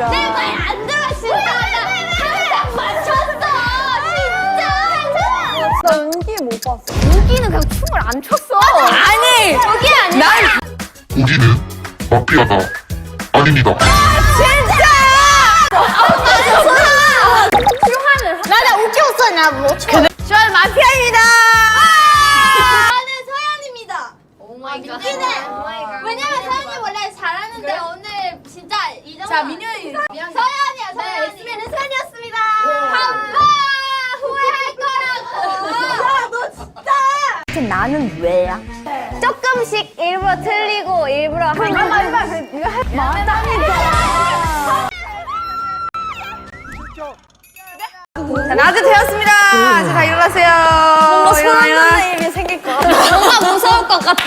그러니까. 내 말 안 들어 진짜 항상 맞췄어. 진짜. 나 여기 못 봤어. 우기는 그냥 춤을 안 췄어. 아니! 여기 아니야 난 우기는 마피아가 아닙니다. 나나 웃겼어 나뭐 저는 마피아입니다! 저는 서연입니다. 오 마이갓. 왜냐면 서연이 원래 잘하는데 오늘 진짜 이 정도 자, 민현이. 서연이야 서연이 X맨은 서연이었습니다 아빠 후회할 거라고 나는 왜야? 조금씩 일부러 틀리고 일부러 하는 맞다니까. 자, 낮이 되었습니다. 이제 다 일어나세요. 뭔가 소름 일이 생길 것 같아. 뭔가 무서울 것 같아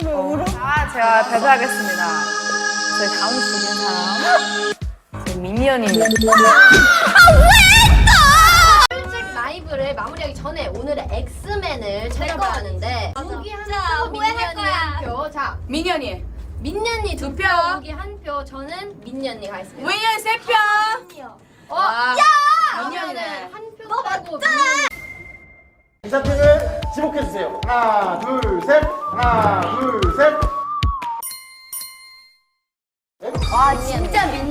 자, 제가 발표하겠습니다. 저희 다음 죽인 사람. 저희 미니언입니다. 솔직 라이브를 마무리하기 전에 오늘의 엑스맨을 찾아봐야 하는데 우기 한 진짜 표, 후회할 민현이 거야. 한 표. 자, 미니언이. 민현이 두 두 표, 표. 우기 한 표. 저는 민현이 가겠습니다. 미니언 세 편. 어, 야! 민현이는. 한표 빼고 인사팀을 지목해주세요. 하나, 둘, 셋. 하나, 둘, 셋.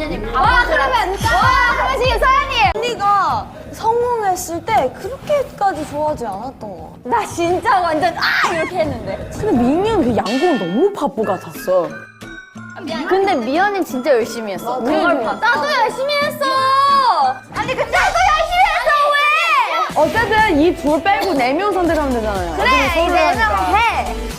민현이 와 그러면 와 그러면 지금 서연이 언니가 성공했을 때 그렇게까지 좋아하지 않았던 것 같아. 나 진짜 완전 아 이렇게 했는데. 근데 민현 그 양궁 너무 바보 같았어. 근데 미연이 진짜 열심히 했어. 그걸 봤어. 나도 열심히 했어. 아니 근데 나도 열심히 했어 왜? 어쨌든 이 둘 빼고 네 명 선택하면 되잖아요. 그래 이제 해. 보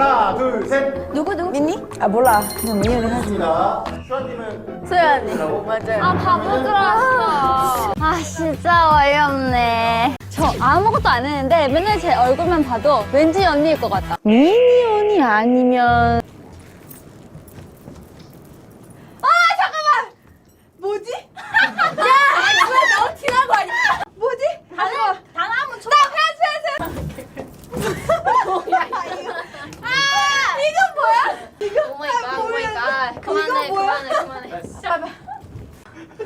하나, 둘, 셋. 누구 누구? 민니? 아 몰라. 그냥 민현이 하지. 입니다. 수아님은 서연이 맞아요. 아 바보 들어왔어 아 진짜 어이없네 저 아무것도 안 했는데 맨날 제 얼굴만 봐도 왠지 언니일 것 같다. 미니언이 아니면 그만해 뭐야? 그만해 그만해.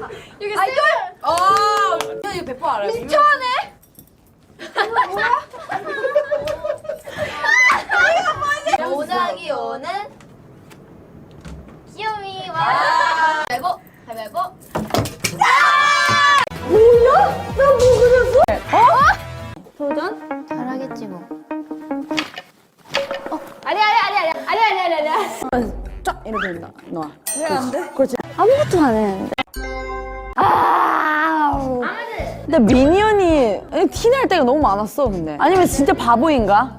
아, 이게 세. 어. 아, 이거 배포 알아요? 민초하네. 뭐야? 오장이 오는 귀요미와 말고 말고. 몰라? 나뭐 그렸어? 어? 도전? 잘하겠지 뭐. 이렇게 된다. 놔. 왜안 돼? 그렇지. 아무것도 안 했는데. 아. 근데 미니언이 티 날 때가 너무 많았어 근데. 아니면 진짜 바보인가?